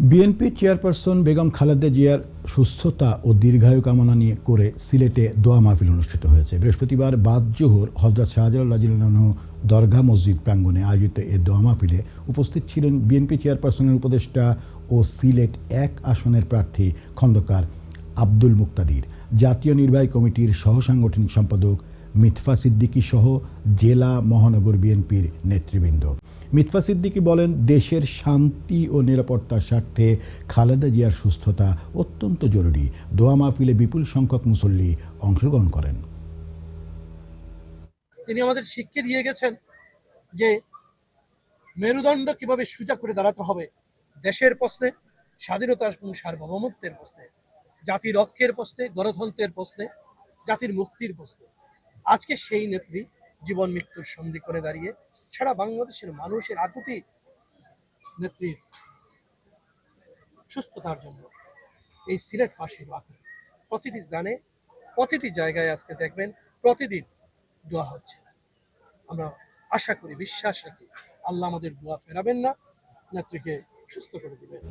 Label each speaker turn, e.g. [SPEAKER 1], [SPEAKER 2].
[SPEAKER 1] BNP chairperson Begum Khaleda জিয়ার সুস্থতা ও দীর্ঘায়ু কামনা নিয়ে করে সিলেটে দোয়া মাহফিল অনুষ্ঠিত হয়েছে। বৃহস্পতিবার বাদ জোহর হজরত শাহজালাল্লাহ দরগা মসজিদ প্রাঙ্গণে আয়োজিত এ দোয়া মাহফিলে উপস্থিত ছিলেন বিএনপি চেয়ারপারসনের উপদেষ্টা ও সিলেট এক আসনের প্রার্থী খন্দকার আব্দুল মুক্তাদির, জাতীয় নির্বাহী কমিটির সহ সাংগঠনিক সম্পাদক মিতফা সিদ্দিকী সহ জেলা মহানগর বিএনপির নেতৃবৃন্দ। মিতফা সিদ্দিকী বলেন, দেশের শান্তি ও নিরাপত্তার স্বার্থে খালেদা জিয়ার সুস্থতা অত্যন্ত জরুরি। দোয়া মাহফিলে বিপুল সংখ্যক মুসল্লি অংশগ্রহণ করেন।
[SPEAKER 2] তিনি আমাদের শিক্ষা দিয়ে গেছেন যে মেরুদণ্ড কীভাবে সোজা করে দাঁড়াতে হবে দেশের প্রশ্নে স্বাধীনতা এবং সার্বভৌমত্বের প্রশ্নে, জাতির ঐক্যের প্রশ্নে, গণতন্ত্রের প্রশ্নে, জাতির মুক্তির প্রশ্নে। আজকে সেই নেত্রী জীবন মৃত্যুর সন্ধি করে দাঁড়িয়ে সারা বাংলাদেশের মানুষের আকুতি নেত্রীর সুস্থতার জন্য এই সিলেট পাশের বাকি প্রতিটি স্থানে, প্রতিটি জায়গায় আজকে দেখবেন প্রতিদিন দোয়া হচ্ছে। আমরা আশা করি, বিশ্বাস রাখি, আল্লাহ আমাদের দোয়া ফেরাবেন না, নেত্রীকে সুস্থ করে দিবেন।